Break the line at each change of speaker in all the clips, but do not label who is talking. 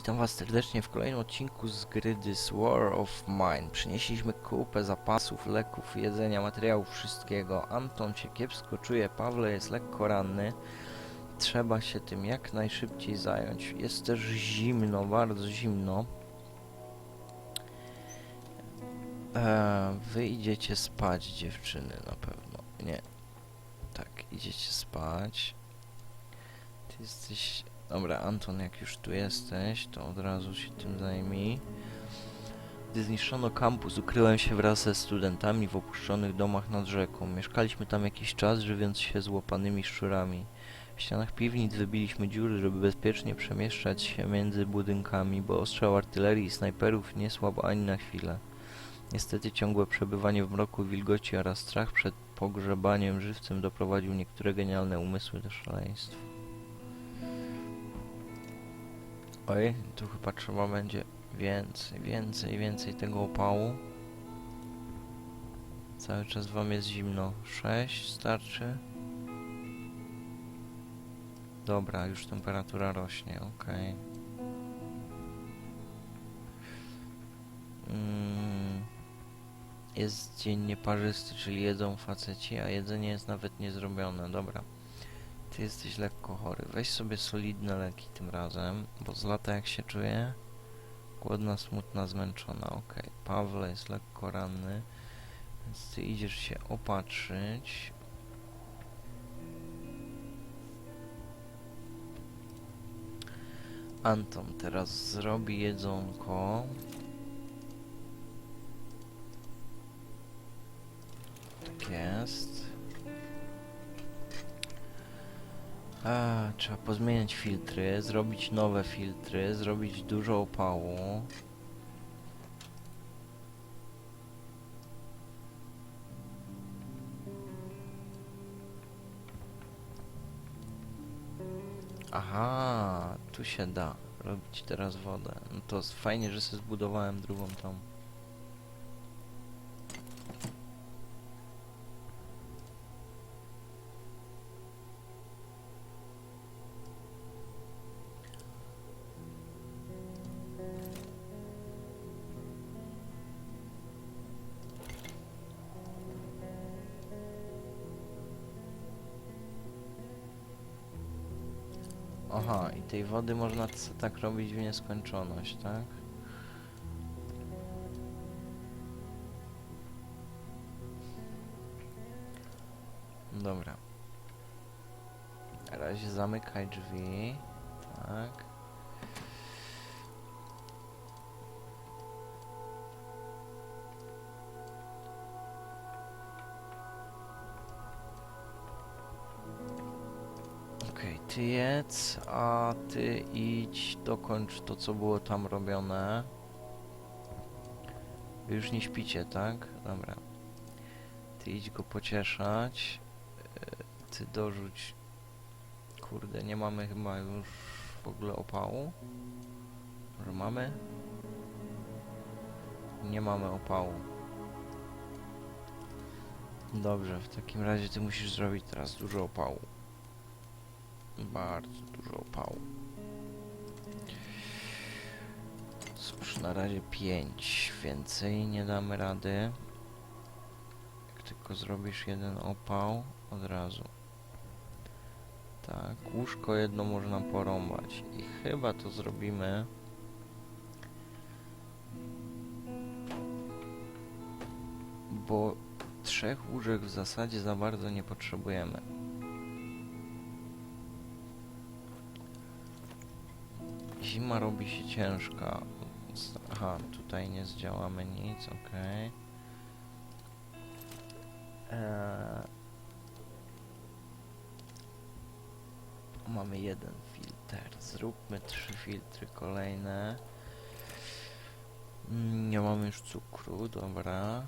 witam was serdecznie w kolejnym odcinku z gry This War of Mine. Przynieśliśmy kupę zapasów, leków, jedzenia, materiałów, wszystkiego. Anton się kiepsko czuje, Pawle jest lekko ranny. Trzeba się tym jak najszybciej zająć. Jest też zimno, bardzo zimno. Eee, wy idziecie spać, dziewczyny, na pewno. Nie. Tak, idziecie spać. Ty jesteś Dobra, Anton, jak już tu jesteś, to od razu się tym zajmij. Gdy zniszczono kampus, ukryłem się wraz ze studentami w opuszczonych domach nad rzeką. Mieszkaliśmy tam jakiś czas, żywiąc się z łopanymi szczurami. W ścianach piwnic wybiliśmy dziury, żeby bezpiecznie przemieszczać się między budynkami, bo ostrzał artylerii i snajperów nie słabo ani na chwilę. Niestety ciągłe przebywanie w mroku, wilgoci oraz strach przed pogrzebaniem żywcem doprowadził niektóre genialne umysły do szaleństwa. Oj, tu chyba trzeba będzie więcej, więcej, więcej tego opału. Cały czas wam jest zimno. 6 starczy? Dobra, już temperatura rośnie, okej. Mm, jest dzień nieparzysty, czyli jedzą faceci, a jedzenie jest nawet niezrobione. Dobra. Ty jesteś lekko chory. Weź sobie solidne leki tym razem, bo z lata jak się czuje? Głodna, smutna, zmęczona. Okej. Pawle jest lekko ranny, więc ty idziesz się opatrzyć. Anton teraz zrobi jedzonko. Tak jest. A, trzeba pozmieniać filtry, zrobić nowe filtry, zrobić dużo opału. Aha, tu się da robić teraz wodę. No to fajnie, że sobie zbudowałem drugą tą. Aha, i tej wody można tak robić w nieskończoność, tak? Dobra. Na razie zamykaj drzwi. Tak. Ty jedz, a ty idź, dokończ to, co było tam robione. Wy już nie śpicie, tak? Dobra. Ty idź go pocieszać. E, Ty dorzuć... Kurde, nie mamy chyba już w ogóle opału. Może mamy? Nie mamy opału. Dobrze, w takim razie ty musisz zrobić teraz dużo opału. Bardzo dużo opału. Cóż, na razie 5. Więcej nie damy rady. Jak tylko zrobisz jeden opał, od razu. Tak, łóżko jedno można porąbać. I chyba to zrobimy. Bo trzech łóżek w zasadzie za bardzo nie potrzebujemy. Zima robi się ciężka. Aha, tutaj nie zdziałamy nic, okej. Eee, Mamy jeden filtr. Zróbmy trzy filtry kolejne. Nie mamy już cukru, dobra.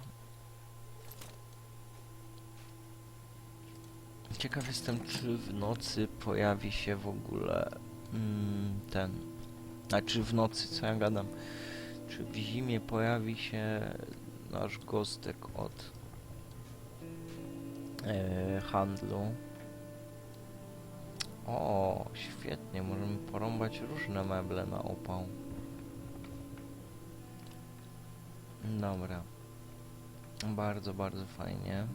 Ciekaw jestem, czy w nocy pojawi się w ogóle mm, ten. Znaczy w nocy, co ja gadam. Czy w zimie pojawi się nasz gostek od e, handlu? O, świetnie, możemy porąbać różne meble na opał. Dobra. Bardzo, bardzo fajnie.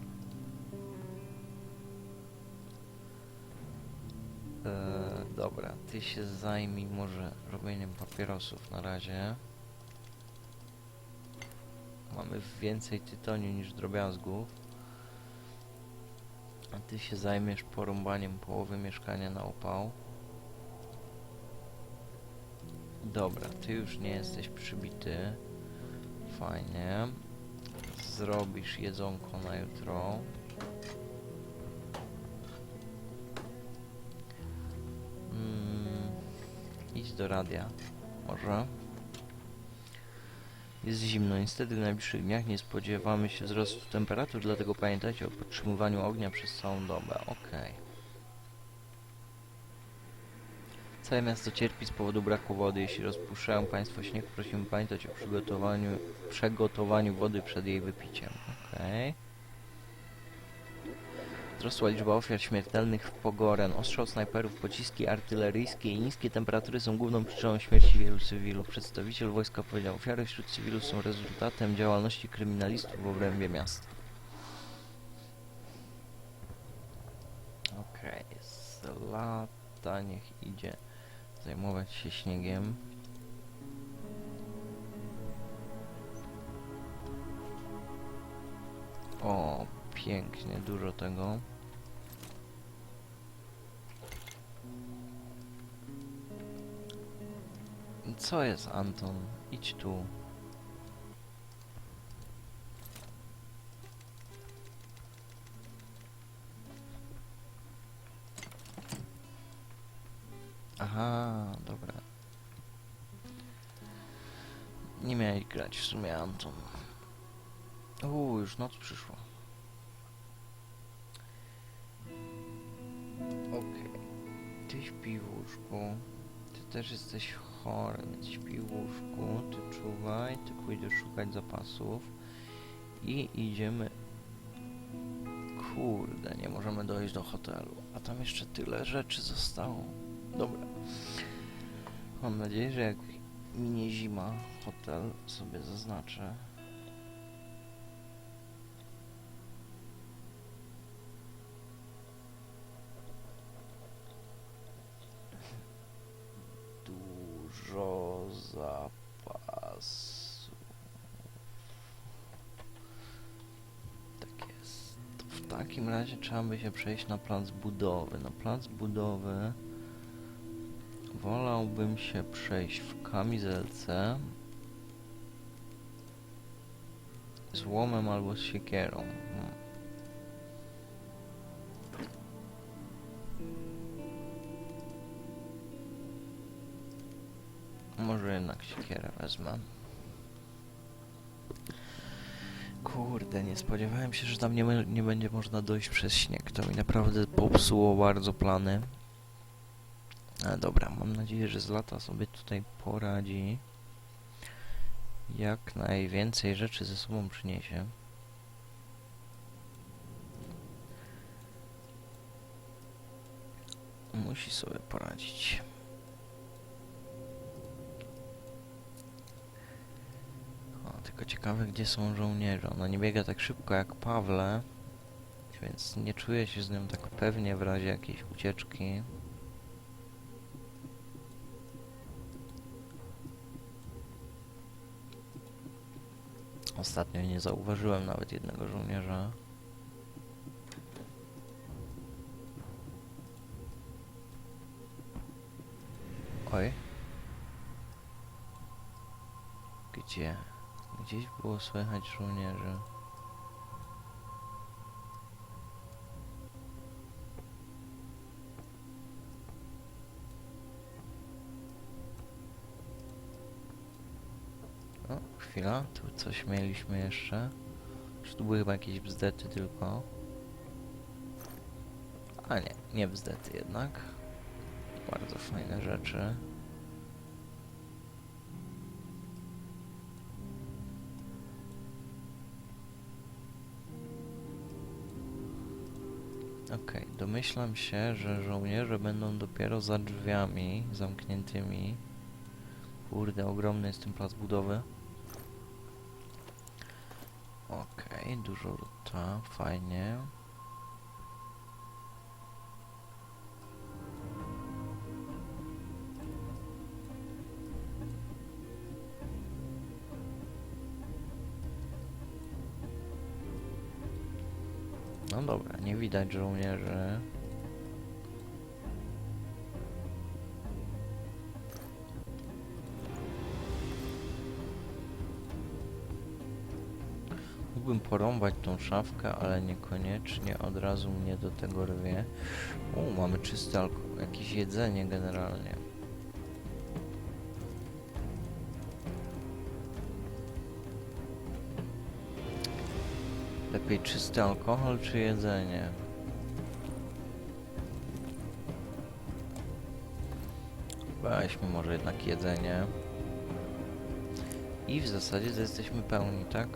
Eee, dobra, ty się zajmij może robieniem papierosów na razie. Mamy więcej tytoniu niż drobiazgów. A ty się zajmiesz porąbaniem połowy mieszkania na opał. Dobra, ty już nie jesteś przybity. Fajnie. Zrobisz jedzonko na jutro. Do radia. Może. Jest zimno. Niestety w najbliższych dniach nie spodziewamy się wzrostu temperatur, dlatego pamiętajcie o podtrzymywaniu ognia przez całą dobę. Okej. Całe miasto cierpi z powodu braku wody. Jeśli rozpuszczają Państwo śnieg, prosimy pamiętać o przygotowaniu, przegotowaniu wody przed jej wypiciem. Okej. Wzrosła liczba ofiar śmiertelnych w Pogoren. Ostrzał snajperów, pociski artyleryjskie i niskie temperatury są główną przyczyną śmierci wielu cywilów. Przedstawiciel wojska powiedział, ofiary wśród cywilów są rezultatem działalności kryminalistów w obrębie miasta. Okej, z lata niech idzie zajmować się śniegiem. O, pięknie, dużo tego. Co jest, Anton? Idź tu. Aha, dobra. Nie miałeś grać w sumie, Anton. Uuu, już noc przyszła. Ty śpi w łóżku. Ty też jesteś chory, więc śpi w łóżku. Ty czuwaj, ty pójdziesz szukać zapasów. I idziemy... Kurde, nie możemy dojść do hotelu. A tam jeszcze tyle rzeczy zostało. Dobra. Mam nadzieję, że jak minie zima, hotel sobie zaznaczę. Dużo zapasów. Tak jest. W takim razie trzeba by się przejść na plac budowy. Na plac budowy wolałbym się przejść w kamizelce z łomem albo z siekierą. Wezmę. Kurde, nie spodziewałem się, że tam nie, nie będzie można dojść przez śnieg. To mi naprawdę popsuło bardzo plany. Dobra, mam nadzieję, że z lata sobie tutaj poradzi. Jak najwięcej rzeczy ze sobą przyniesie. Musi sobie poradzić. O, tylko ciekawe, gdzie są żołnierze. Ona nie biega tak szybko jak Pawle, więc nie czuję się z nią tak pewnie w razie jakiejś ucieczki. Ostatnio nie zauważyłem nawet jednego żołnierza. Oj. Gdzie? Gdzieś było słychać żołnierzy. O, chwila, tu coś mieliśmy jeszcze. Czy tu były chyba jakieś bzdety tylko? A nie, nie bzdety jednak. Bardzo fajne rzeczy. Okej, domyślam się, że żołnierze będą dopiero za drzwiami zamkniętymi. Kurde, ogromny jest ten plac budowy. Okej, dużo luta, fajnie. No dobra, nie widać żołnierzy. Mógłbym porąbać tą szafkę, ale niekoniecznie od razu mnie do tego rwie. U, mamy czysty alkohol, jakieś jedzenie generalnie. Lepiej czysty alkohol czy jedzenie? Weźmy może jednak jedzenie. I w zasadzie to jesteśmy pełni, tak?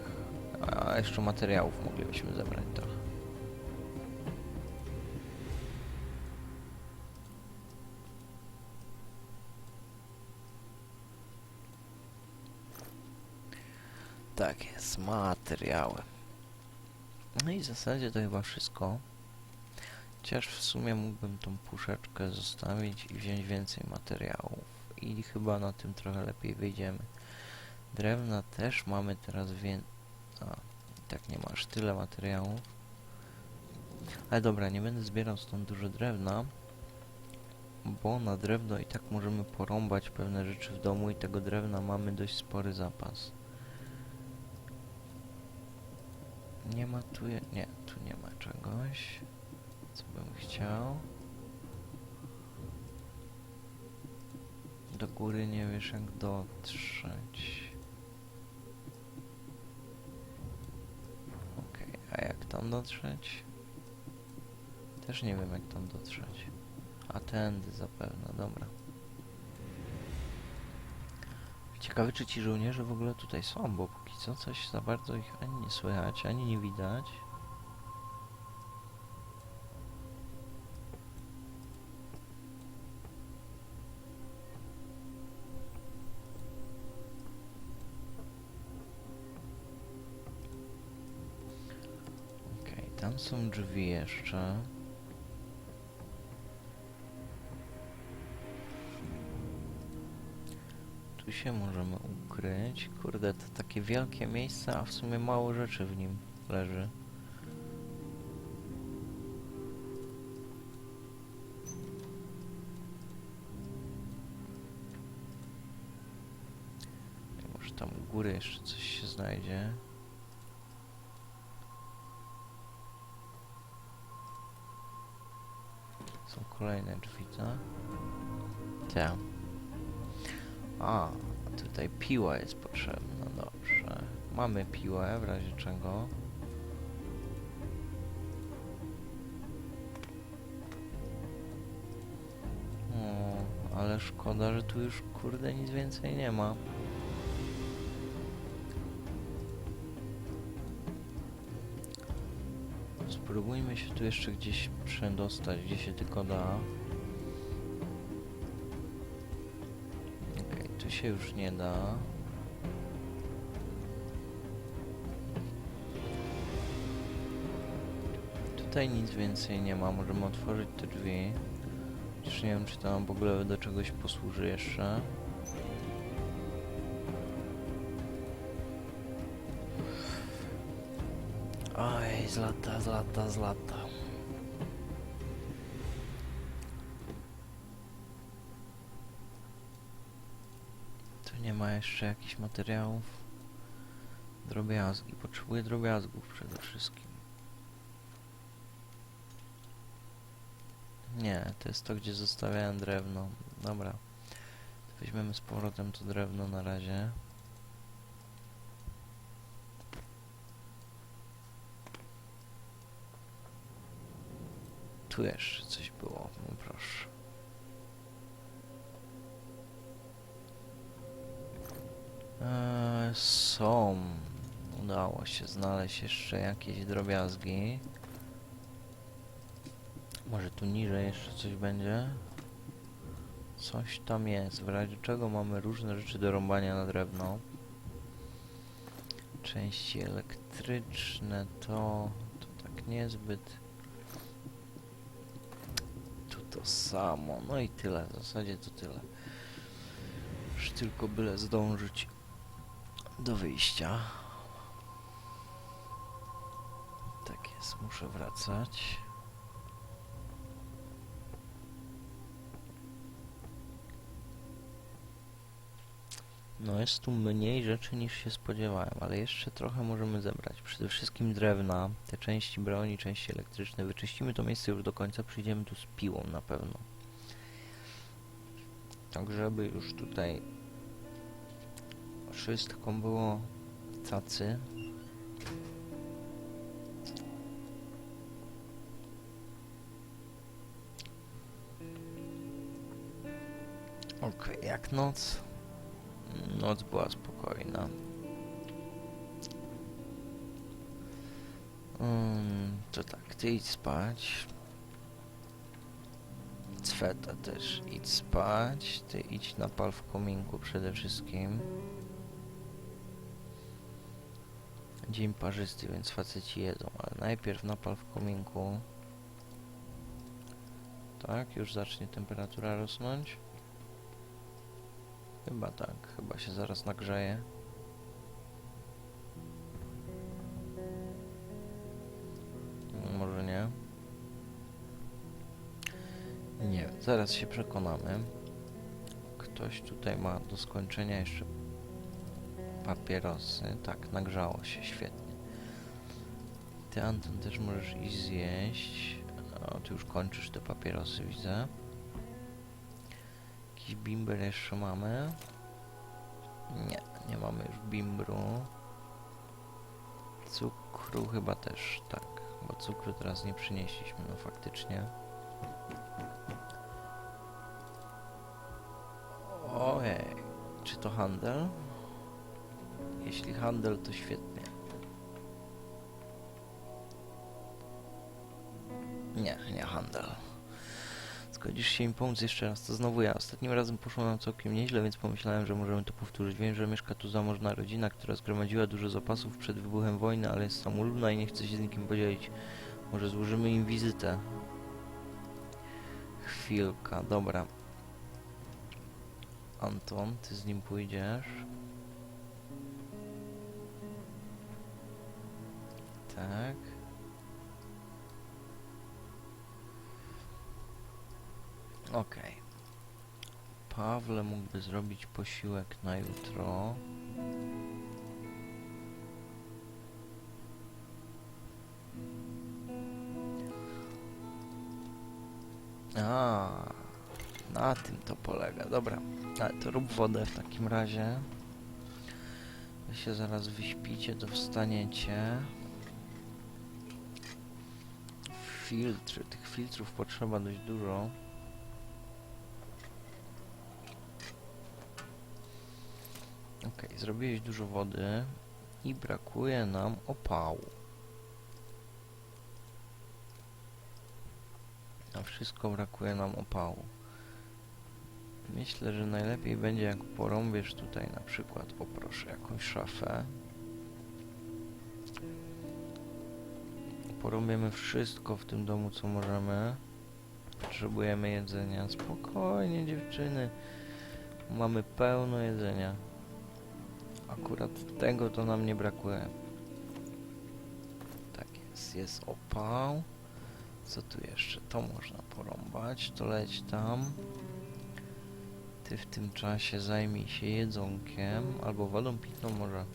A jeszcze materiałów moglibyśmy zebrać trochę. Tak jest, materiały. No i w zasadzie to chyba wszystko. Chociaż w sumie mógłbym tą puszeczkę zostawić i wziąć więcej materiałów. I chyba na tym trochę lepiej wyjdziemy. Drewna też mamy teraz więcej. A, tak nie masz tyle materiałów. Ale dobra, nie będę zbierał stąd dużo drewna. Bo na drewno i tak możemy porąbać pewne rzeczy w domu i tego drewna mamy dość spory zapas. Nie ma tu... Nie, tu nie ma czegoś. Co bym chciał. Do góry nie wiesz jak dotrzeć. Okej, a jak tam dotrzeć? Też nie wiem jak tam dotrzeć. A tędy zapewne, dobra. Ciekawe czy ci żołnierze w ogóle tutaj są, bo co coś za bardzo ich ani nie słychać, ani nie widać. Okej, tam są drzwi jeszcze. Tu się możemy ukryć. Kurde, to takie wielkie miejsce, a w sumie mało rzeczy w nim leży. Może tam u góry jeszcze coś się znajdzie. Są kolejne drzwi, tak? Tak. A, tutaj piła jest potrzebna, dobrze. Mamy piłę, w razie czego. O, ale szkoda, że tu już kurde nic więcej nie ma. Spróbujmy się tu jeszcze gdzieś przedostać, gdzie się tylko da. Się już nie da. Tutaj nic więcej nie ma, możemy otworzyć te drzwi. Chociaż nie wiem, czy to w ogóle do czegoś posłuży jeszcze. Oj, z lata, z jeszcze jakichś materiałów. Drobiazgi. Potrzebuję drobiazgów przede wszystkim. Nie, to jest to, gdzie zostawiałem drewno. Dobra. Weźmiemy z powrotem to drewno na razie. Tu jeszcze coś było, no proszę. Eee, są. Udało się znaleźć jeszcze jakieś drobiazgi. Może tu niżej jeszcze coś będzie? Coś tam jest, w razie czego mamy różne rzeczy do rąbania na drewno. Części elektryczne to, to tak niezbyt. Tu to samo, no i tyle, w zasadzie to tyle. Już tylko byle zdążyć do wyjścia. Tak jest, muszę wracać. No jest tu mniej rzeczy niż się spodziewałem, ale jeszcze trochę możemy zebrać. Przede wszystkim drewna, te części broni, części elektryczne. Wyczyścimy to miejsce już do końca, przyjdziemy tu z piłą na pewno. Tak żeby już tutaj wszystko było cacy. Okej, jak noc? Noc była spokojna. Mm, to tak, ty idź spać. Cweta też idź spać. Ty idź na pal w kominku przede wszystkim. Dzień parzysty, więc faceci jedzą, ale najpierw napal w kominku. Tak, już zacznie temperatura rosnąć. Chyba tak, chyba się zaraz nagrzeje. No, Może nie. Nie, zaraz się przekonamy. Ktoś tutaj ma do skończenia jeszcze papierosy. Tak, nagrzało się, świetnie. Ty, Anton, też możesz iść zjeść. O, ty już kończysz te papierosy, widzę. Bimber jeszcze mamy? Nie, nie mamy już bimbru. Cukru chyba też, tak. Bo cukru teraz nie przynieśliśmy, no faktycznie. Ojej, czy to handel? Jeśli handel, to świetnie. Nie, nie handel. Zgodzisz się im pomóc jeszcze raz, to znowu ja. Ostatnim razem poszło nam całkiem nieźle, więc pomyślałem, że możemy to powtórzyć. Wiem, że mieszka tu zamożna rodzina, która zgromadziła dużo zapasów przed wybuchem wojny, ale jest samolubna i nie chce się z nikim podzielić. Może złożymy im wizytę. Chwilka, dobra. Anton, ty z nim pójdziesz. Tak. Okej. Pawle mógłby zrobić posiłek na jutro. A, na tym to polega. Dobra, ale to rób wodę w takim razie. Wy się zaraz wyśpicie, to wstaniecie. Filtry, tych filtrów potrzeba dość dużo. Okej, zrobiłeś dużo wody i brakuje nam opału. A wszystko brakuje nam opału. Myślę, że najlepiej będzie jak porąbiesz tutaj na przykład, poproszę, jakąś szafę. Porąbiemy wszystko w tym domu, co możemy. Potrzebujemy jedzenia. Spokojnie, dziewczyny. Mamy pełno jedzenia. Akurat tego to nam nie brakuje. Tak jest, jest opał. Co tu jeszcze? To można porąbać, to leć tam. Ty w tym czasie zajmij się jedzonkiem, albo wodą pitną może.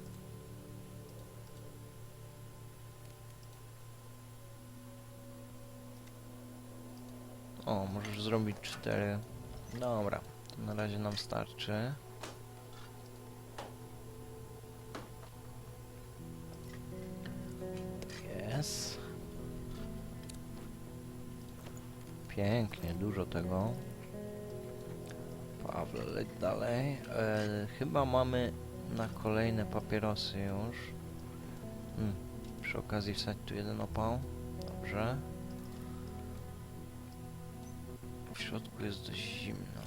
O, możesz zrobić cztery. Dobra, na razie nam starczy. Pięknie, dużo tego. Pawle, leć dalej. E, chyba mamy na kolejne papierosy już. Hmm. Przy okazji wsadź tu jeden opał. Dobrze. w środku jest dość zimno.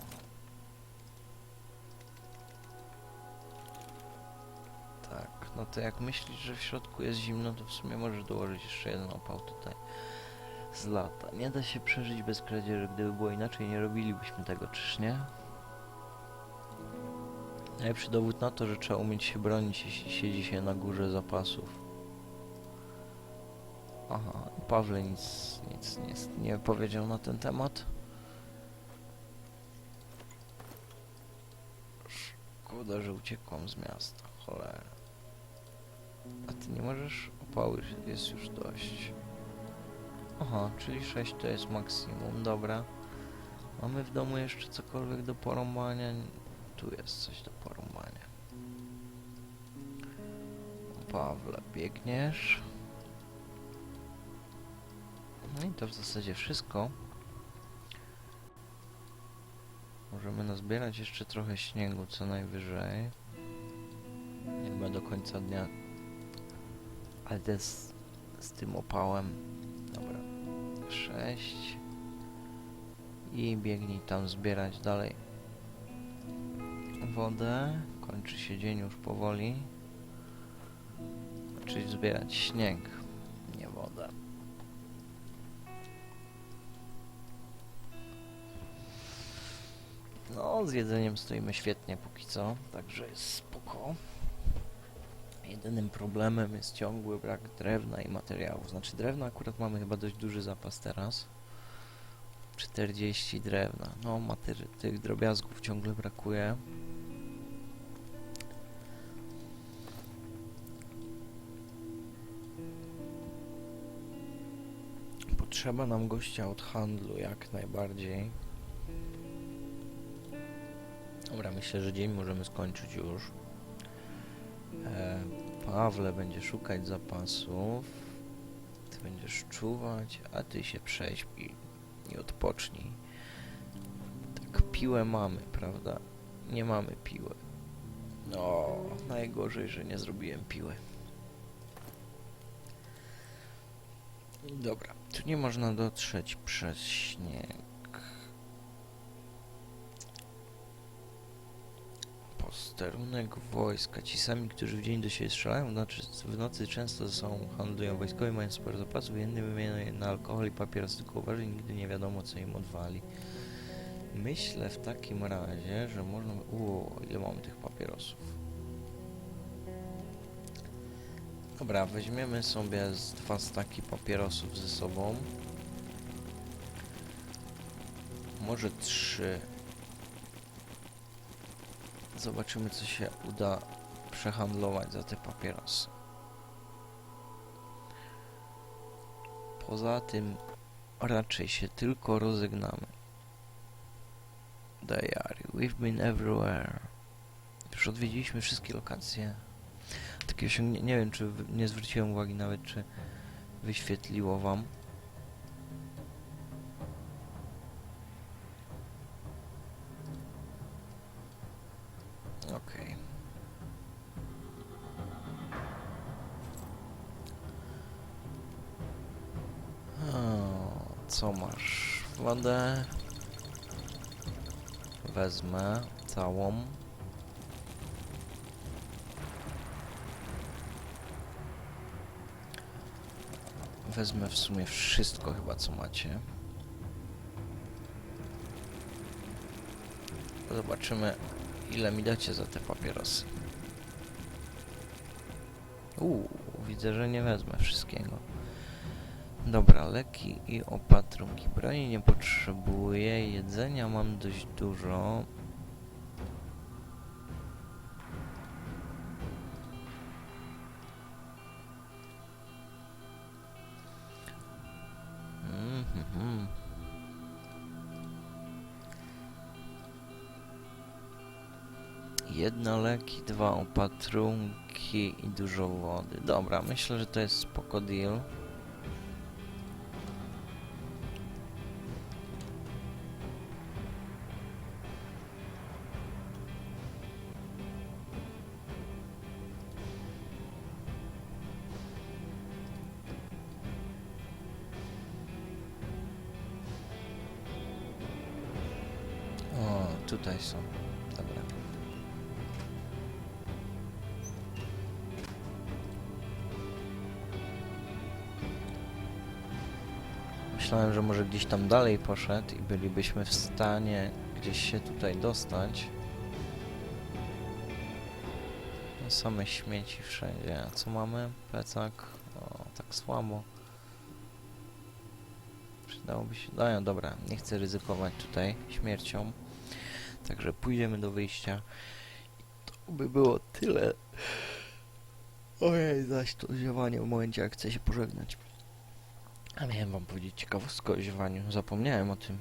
Tak, no to jak myślisz, że w środku jest zimno, to w sumie możesz dołożyć jeszcze jeden opał tutaj z lata. Nie da się przeżyć bez kradzieży, gdyby było inaczej, nie robilibyśmy tego, czyż nie? Najlepszy dowód na to, że trzeba umieć się bronić, jeśli siedzi się na górze zapasów. Aha, Pawle nic, nic nie, nie powiedział na ten temat. Szkoda, że uciekłam z miasta, cholera. A ty nie możesz? Opały jest już dość. Aha, czyli 6 to jest maksimum, dobra. Mamy w domu jeszcze cokolwiek do porąbania? Tu jest coś do porąbania. Pawle, biegniesz. No i to w zasadzie wszystko. Możemy nazbierać jeszcze trochę śniegu co najwyżej. Chyba do końca dnia. Ale z, z tym opałem. Dobra. 6. I biegnij tam zbierać dalej wodę. Kończy się dzień już powoli. Czyli zbierać śnieg, nie wodę. No, z jedzeniem stoimy świetnie póki co, także jest spoko. Jedynym problemem jest ciągły brak drewna i materiałów. Znaczy drewna akurat mamy chyba dość duży zapas teraz. 40 drewna. No, materi- tych drobiazgów ciągle brakuje. Potrzeba nam gościa od handlu, jak najbardziej. Dobra, myślę, że dzień możemy skończyć już. E, Pawle będzie szukać zapasów. Ty będziesz czuwać, a ty się prześpi i odpocznij. Tak, piłę mamy, prawda? Nie mamy piły. No, najgorzej, że nie zrobiłem piły. Dobra, tu nie można dotrzeć przez śnieg. Posterunek wojska. Ci sami, którzy w dzień do siebie strzelają, w nocy często ze sobą handlują. Wojskowi mają sporo zapasów, jedni wymieniają na alkohol i papieros, tylko uważaj, nigdy nie wiadomo co im odwali. Myślę w takim razie, że można... Uuu, ile mamy tych papierosów? Dobra, weźmiemy sobie z dwa staki papierosów ze sobą. Może trzy. Zobaczymy, co się uda przehandlować za te papierosy. Poza tym raczej się tylko rozegnamy. Diary. We've been everywhere. Już odwiedziliśmy wszystkie lokacje. Takiego się nie, wiem, czy nie zwróciłem uwagi nawet, czy wyświetliło wam. Wodę. Wezmę całą. Wezmę w sumie wszystko chyba co macie. Zobaczymy ile mi dacie za te papierosy. Uuu, widzę, że nie wezmę wszystkiego. Dobra, leki i opatrunki. Broni nie potrzebuję, jedzenia mam dość dużo. Mhm. Jedna leki, dwa opatrunki i dużo wody. Dobra, myślę, że to jest spoko deal. Myślałem, że może gdzieś tam dalej poszedł i bylibyśmy w stanie gdzieś się tutaj dostać. No, same śmieci wszędzie. A co mamy? Plecak. O, tak słabo. Przydałoby się... No dobra, nie chcę ryzykować tutaj śmiercią. Także pójdziemy do wyjścia. I to by było tyle. Ojej, zaś to ziewanie w momencie jak chcę się pożegnać. A miałem wam powiedzieć ciekawostkę o ziewaniu. Zapomniałem o tym.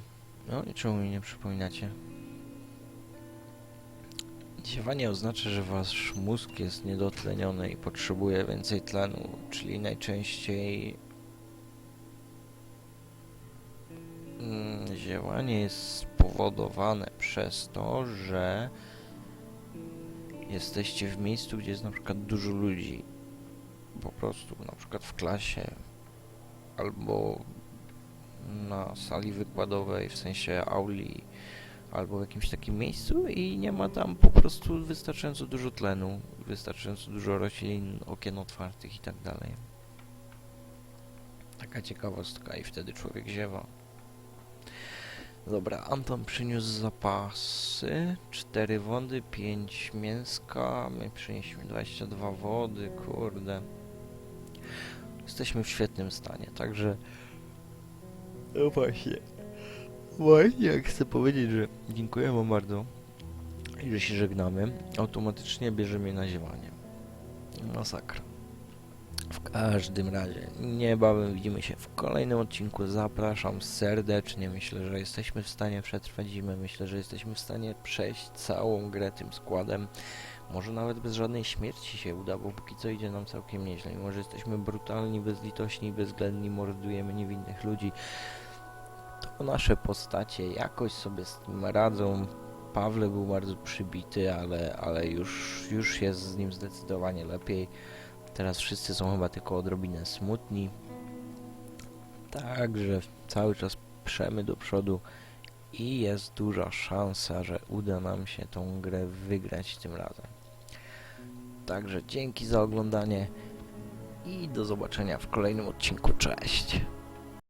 No i czemu mi nie przypominacie? Ziewanie oznacza, że wasz mózg jest niedotleniony i potrzebuje więcej tlenu, czyli najczęściej mm, ziewanie jest spowodowane przez to, że jesteście w miejscu, gdzie jest na przykład dużo ludzi. Po prostu, na przykład w klasie albo na sali wykładowej, w sensie auli, albo w jakimś takim miejscu i nie ma tam po prostu wystarczająco dużo tlenu, wystarczająco dużo roślin, okien otwartych i tak dalej. Taka ciekawostka i wtedy człowiek ziewa. Dobra, Anton przyniósł zapasy, 4 wody, 5 mięska, my przynieśliśmy 22 wody, kurde. Jesteśmy w świetnym stanie, także... No właśnie. Właśnie chcę powiedzieć, że dziękuję wam bardzo i że się żegnamy. Automatycznie bierze mnie na ziewanie. Masakra. W każdym razie, niebawem widzimy się w kolejnym odcinku. Zapraszam serdecznie. Myślę, że jesteśmy w stanie przetrwać zimę. Myślę, że jesteśmy w stanie przejść całą grę tym składem. Może nawet bez żadnej śmierci się uda, bo póki co idzie nam całkiem nieźle. Mimo, że jesteśmy brutalni, bezlitośni, bezwzględni, mordujemy niewinnych ludzi, to nasze postacie jakoś sobie z tym radzą. Pawle był bardzo przybity, ale, ale już, już jest z nim zdecydowanie lepiej. Teraz wszyscy są chyba tylko odrobinę smutni. Także cały czas przemy do przodu i jest duża szansa, że uda nam się tą grę wygrać tym razem. Także dzięki za oglądanie i do zobaczenia w kolejnym odcinku. Cześć!